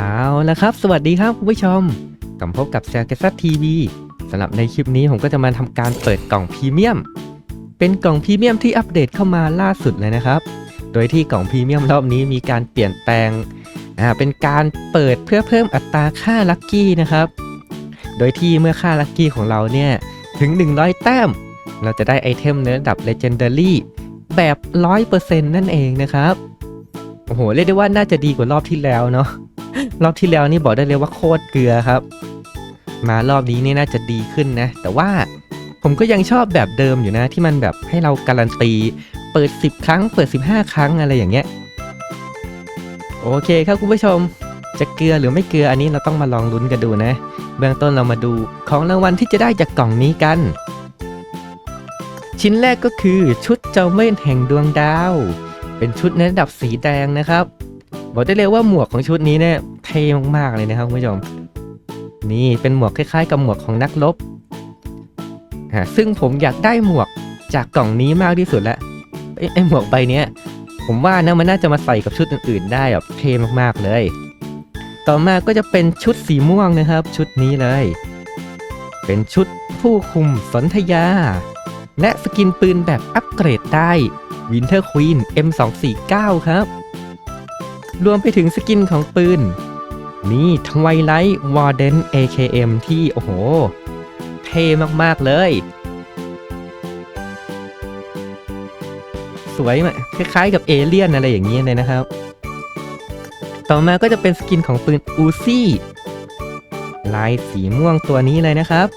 เอาละครับ สวัสดีครับคุณผู้ชมกลับพบกับแซลกซัตทีวีสำหรับในคลิปนี้ผมก็จะมาทำการเปิดกล่องพรีเมียม เป็นกล่องพรีเมียมที่อัปเดตเข้ามาล่าสุดเลยนะครับ โดยที่กล่องพรีเมียมรอบนี้มีการเปลี่ยนแปลงอ่าเป็นการเปิดเพื่อเพิ่มอัตราค่าลัคกี้นะครับ โดยที่เมื่อค่าลัคกี้ของเราเนี่ยถึง 100 แต้ม เราจะได้ไอเทมในระดับ Legendary แบบ 100%นั่นเองนะครับ โอ้โห เรียกได้ว่าน่าจะดีกว่ารอบที่แล้วเนาะ รอบที่แล้วนี่บอกได้เลยว่าโคตรเกลือครับ มารอบนี้นี่น่าจะดีขึ้นนะ แต่ว่าผมก็ยังชอบแบบเดิมอยู่นะ ที่มันแบบให้เราการันตี เปิด 10 ครั้ง เปิด 15 ครั้งอะไรอย่างเงี้ย โอเคครับคุณผู้ชม จะเกลือหรือไม่เกลืออันนี้เราต้องมาลองลุ้นกันดูนะ เบื้องต้นเรามาดูของรางวัลที่จะได้จากกล่องนี้กัน ชิ้นแรกก็คือชุดเจ้าเม่นแห่งดวงดาว เป็นชุดในระดับสีแดงนะครับ บอกได้เลยว่าหมวกของชุดนี้เนี่ยเท่มากๆเลยนะครับคุณผู้ชม นี่เป็นหมวกคล้ายๆ กับหมวกของนักรบอ่าซึ่งผมอยากได้หมวกจากกล่องนี้มากที่สุดแล้วไอ้ไอหมวกใบนี้ผมว่านะมันน่าจะมาใส่กับชุดอื่นๆ ได้แบบเท่มากๆเลย ต่อมาก็จะเป็นชุดสีม่วงนะครับ ชุดนี้เลย เป็นชุดผู้คุมสนธยา และสกินปืนแบบอัปเกรดได้ Winter Queen M249 ครับ รวมไปถึงสกินของปืน นี่ทวายไลท์วอร์เดน AKM ที่โอ้โห เท่มาก ๆ เลย สวยมากคล้าย ๆ กับเอเลี่ยนอะไรอย่างนี้เลยนะครับ ต่อมาก็จะเป็นสกินของปืนอูซี่ลายสีม่วงตัวนี้เลยนะครับ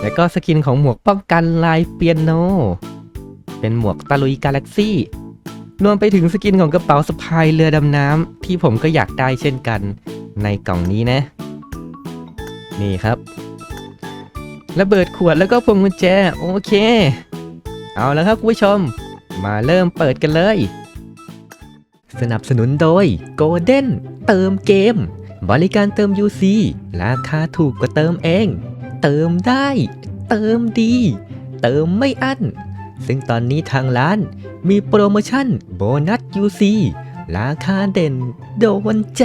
แล้วก็สกินของหมวกป้องกันลายเปียโน เป็นหมวกตะลุยกาแล็กซี่ รวมไปถึงสกินของกระเป๋าสะพายเรือดำน้ำที่ผมก็อยากได้เช่นกันในกล่องนี้นะ นี่ครับระเบิดขวดแล้วก็พวงกุญแจ โอเค เอาแล้วครับคุณผู้ชม มาเริ่มเปิดกันเลย สนับสนุนโดย Golden เติมเกม บริการเติม UC ราคาถูกกว่าเติมเอง เติมได้ เติมดี เติมไม่อั้น ซึ่งตอนนี้ทางร้านมีโปรโมชั่นโบนัส UC ราคาเด่นโดนใจ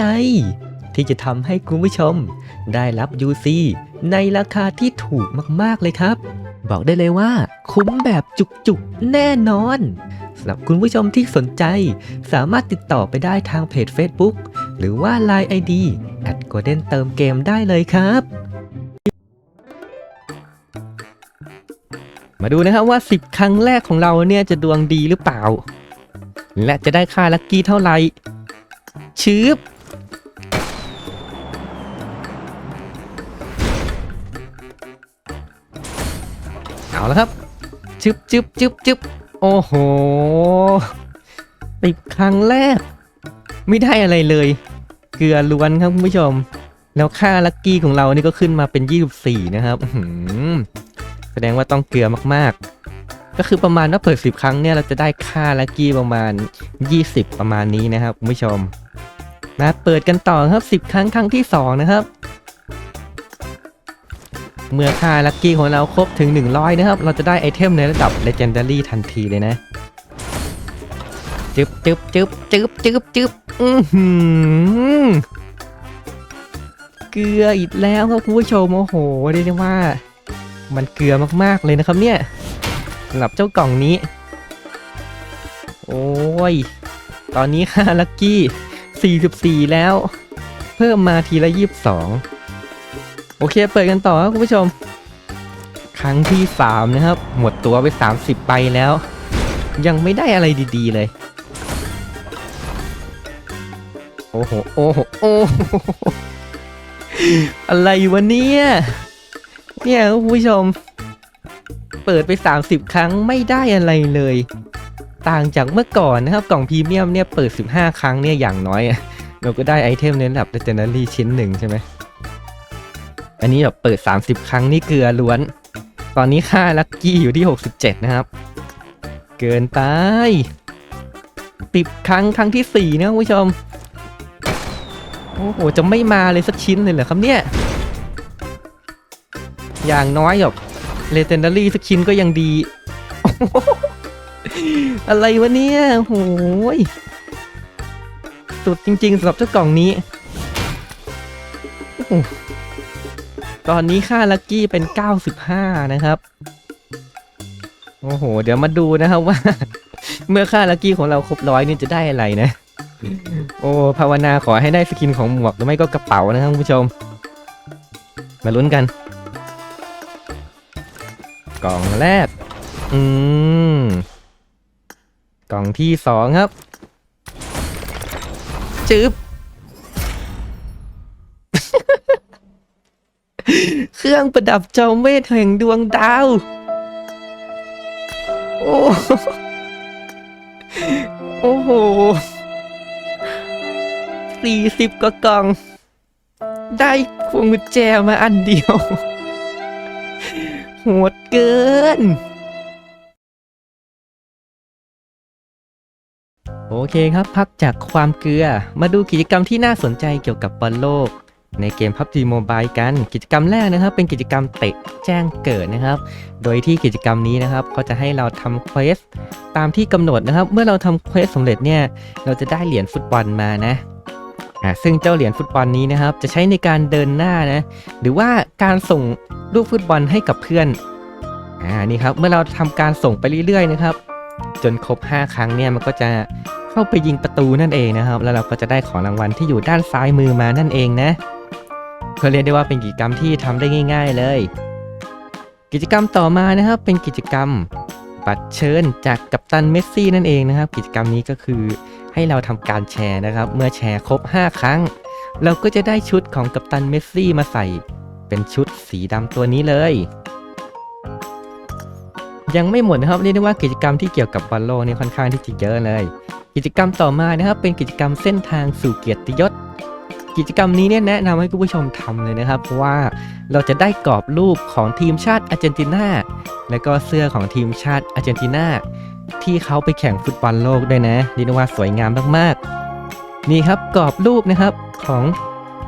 ที่จะทำให้คุณผู้ชม ได้รับ UC ในราคาที่ถูกมากๆเลยครับ บอกได้เลยว่า คุ้มแบบจุกๆ แน่นอนสำหรับคุณผู้ชมที่สนใจ สามารถติดต่อไปได้ทางเพจ Facebook หรือว่า Line ID at golden เติมเกมได้เลยครับ มาดูนะครับว่า 10 ครั้งแรกของเราเนี่ยจะดวงดีหรือเปล่า และจะได้ค่าลัคกี้เท่าไหร่ชืบเอาแล้วครับจึบจึบจึบจึบโอ้โหติดครั้งแรก ไม่ได้อะไรเลย เกลือล้วนครับคุณผู้ชม แล้วค่าลัคกี้ของเรานี่ก็ขึ้นมาเป็น 24 นะครับ ดงว่าต้องเกลือมากๆ ก็คือประมาณว่าเปิด 10 ครั้งเนี่ยเราจะได้ค่าลัคกี้ประมาณ 20 ประมาณนี้นะครับคุณผู้ชมมาเปิดกันต่อครับ 10 ครั้งครั้งที่ 2 นะครับ เมื่อค่าลัคกี้ของเราครบถึง 100 นะครับ เราจะได้ไอเทมในระดับ Legendary ทันทีเลยนะจึ๊บจึ๊บจึ๊บจึ๊บจึ๊บจึ๊บอือหือเกลืออีกแล้วครับคุณผู้ชมโอ้โหเรียกได้ว่า มันเกลือมากๆเลยนะครับเนี่ยสำหรับเจ้ากล่องนี้ โอ้ย ตอนนี้ค่าลัคกี้ 44 แล้ว เพิ่มมาทีละ22 โอเค เปิดกันต่อครับคุณผู้ชม ครั้งที่ 3 นะครับ หมดตัวไป 30 ไปแล้ว ยังไม่ได้อะไรดีๆเลย โอ้โห โอ้โห โอ้โหอะไรวะเนี่ย เนี่ยคุณผู้ชม เปิดไป 30 ครั้งไม่ได้อะไรเลย ต่างจากเมื่อก่อนนะครับ กล่องพรีเมียมเนี่ยเปิด 15 ครั้งเนี่ยอย่างน้อย เราก็ได้ไอเทมในระดับ Legendary ชิ้นหนึ่งใช่ไหมอันนี้แบบเปิด 30 ครั้งนี่เกลือล้วน ตอนนี้ค่าลัคกี้อยู่ที่ 67 นะครับ เกินไปติบครั้งครั้งที่ 4 นะคุณผู้ชม โอ้โห จะไม่มาเลยสักชิ้นเลยเหรอครับเนี่ย อย่างน้อยแบบเลเ e นดารี่สักชิ้นก็ยังดี อะไรวะเนี่ยโอ้โหยสุดจริงๆสำหรับเจ้ากล่องนี้ ตอนนี้ค่าลัคกี้เป็น 95 นะครับ โอ้โห เดี๋ยวมาดูนะครับว่า เมื่อค่าลัคกี้ของเราครบร้อยนี่จะได้อะไรนะ โอ้ภาวนาขอให้ได้สกินของหมวกหรือไม่ก็กระเป๋านะครับคุณผู้ชม มาลุ้นกัน กล่องแรก อืม กล่องที่สองครับจึ๊บเครื่องประดับจอมเวทแห่งดวงดาว โอ้โอ้โหสี่สิบกว่ากล่อง ได้พวงกุญแจมาอันเดียว โหดเกิน โอเคครับพักจากความเกลือ มาดูกิจกรรมที่น่าสนใจเกี่ยวกับบอลโลก ในเกม PUBG Mobile กัน กิจกรรมแรกนะครับ เป็นกิจกรรมเตะแจ้งเกิดนะครับ โดยที่กิจกรรมนี้นะครับ ก็จะให้เราทำเควสตามที่กำหนดนะครับ เมื่อเราทำเควสสำเร็จเนี่ย เราจะได้เหรียญฟุตบอลมานะ อ่าซึ่งเจ้าเหรียญฟุตบอลนี้นะครับ จะใช้ในการเดินหน้านะ หรือว่าการส่งลูกฟุตบอลให้กับเพื่อน อ่า นี่ครับ เมื่อเราทำการส่งไปเรื่อยๆนะครับ จนครบ 5 ครั้งเนี่ย มันก็จะเข้าไปยิงประตูนั่นเองนะครับ แล้วเราก็จะได้ของรางวัลที่อยู่ด้านซ้ายมือมานั่นเองนะเพื่อเรียกได้ว่าเป็นกิจกรรมที่ทำได้ง่าย ๆเลย กิจกรรมต่อมานะครับ เป็นกิจกรรม บัตรเชิญจากกัปตันเมสซี่นั่นเองนะครับ กิจกรรมนี้ก็คือให้เราทำการแชร์นะครับ เมื่อแชร์ครบ 5 ครั้ง เราก็จะได้ชุดของกัปตันเมสซี่มาใส่ เป็นชุดสีดำตัวนี้เลย ยังไม่หมดนะครับเรียกได้ว่ากิจกรรมที่เกี่ยวกับบอลโลกนี่ค่อนข้างที่จะเยอะเลย กิจกรรมต่อมานะครับ เป็นกิจกรรมเส้นทางสู่เกียรติยศกิจกรรมนี้เนี่ยแนะนำให้คุณผู้ชมทำเลยนะครับ เพราะว่าเราจะได้กรอบรูปของทีมชาติอาร์เจนตินา และก็เสื้อของทีมชาติอาร์เจนตินาที่เขาไปแข่งฟุตบอลโลกด้วยนะเรียกได้ว่าสวยงามมากๆ นี่ครับกรอบรูปนะครับของ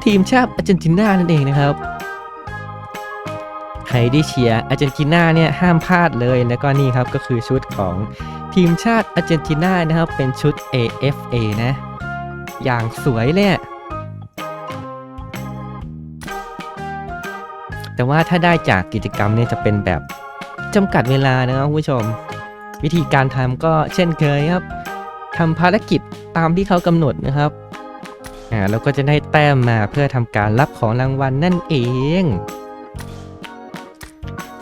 ทีมชาติอาร์เจนตินานั่นเองนะครับใครที่เชียร์อาร์เจนตินาเนี่ยห้ามพลาดเลยแล้วก็นี่ครับก็คือชุดของทีมชาติอาร์เจนตินานะครับเป็นชุด AFA นะ อย่างสวยเลยแต่ว่าถ้าได้จากกิจกรรมเนี่ยจะเป็นแบบ จำกัดเวลานะครับผู้ชม วิธีการทำก็เช่นเคยครับทำภารกิจตามที่เขากำหนดนะครับอ่าเราก็จะได้แต้มมาเพื่อทำการรับของรางวัลนั่นเอง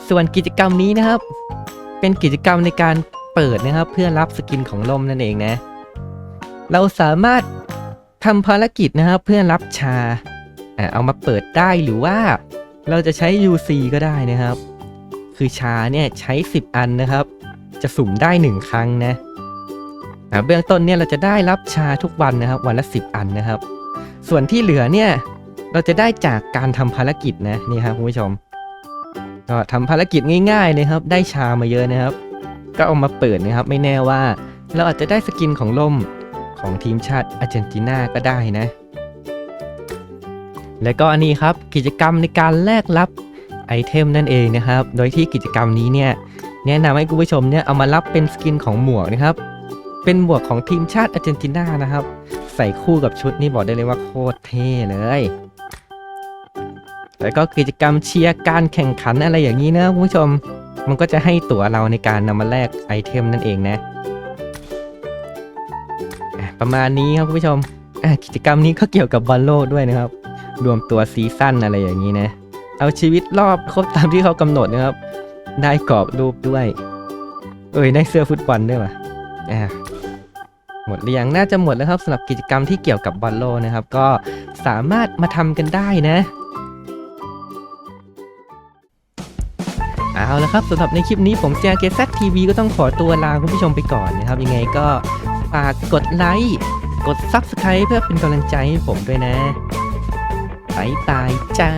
ส่วนกิจกรรมนี้นะครับ เป็นกิจกรรมในการเปิดนะครับ เพื่อรับสกินของลมนั่นเองนะ เราสามารถทำภารกิจนะครับเพื่อรับชาอ่าเอามาเปิดได้หรือว่าเราจะใช้ UC ก็ได้นะครับ คือชาเนี่ยใช้ 10 อันนะครับ จะสุ่มได้ 1 ครั้งนะเบื้องต้นเนี่ยเราจะได้รับชาทุกวันนะครับ วันละ 10 อันนะครับ ส่วนที่เหลือเนี่ยเราจะได้จากการทำภารกิจนะนี่ครับคุณผู้ชม ก็ทำภารกิจง่ายๆเลยครับ ได้ชามาเยอะนะครับ ก็เอามาเปิดนะครับ ไม่แน่ว่า เราอาจจะได้สกินของล่มของทีมชาติอาร์เจนตินาก็ได้นะ และก็อันนี้ครับกิจกรรมในการแลกรับ ไอเทมนั่นเองนะครับ โดยที่กิจกรรมนี้เนี่ยแนะนำให้คุณผู้ชมเนี่ยเอามารับเป็นสกินของหมวกนะครับ เป็นหมวกของทีมชาติอาร์เจนตินานะครับ ใส่คู่กับชุดนี่บอกได้เลยว่าโคตรเท่เลย แล้วก็กิจกรรมเชียร์การแข่งขันอะไรอย่างนี้นะคุณผู้ชม มันก็จะให้ตั๋วเราในการนำมาแลกไอเทมนั่นเองนะ ประมาณนี้ครับคุณผู้ชมกิจกรรมนี้ก็เกี่ยวกับบอลโลกด้วยนะครับ รวมตัวซีซั่นอะไรอย่างนี้นะ เอาชีวิตรอบครบตามที่เขากำหนดนะครับ ได้กรอบรูปด้วย เอ้ยได้เสื้อฟุตบอลด้วยว่ะอะหมดหรือยังน่าจะหมดแล้วครับสำหรับกิจกรรมที่เกี่ยวกับบอลโลนะครับ ก็สามารถมาทำกันได้นะเอาละครับสำหรับในคลิปนี้ผมเจเกซัทีวีก็ต้องขอตัวลาคุณผู้ชมไปก่อนนะครับ ยังไงก็ฝากกดไลค์กด Subscribe เพื่อเป็นกำลังใจให้ผมด้วยนะบายบายจ้า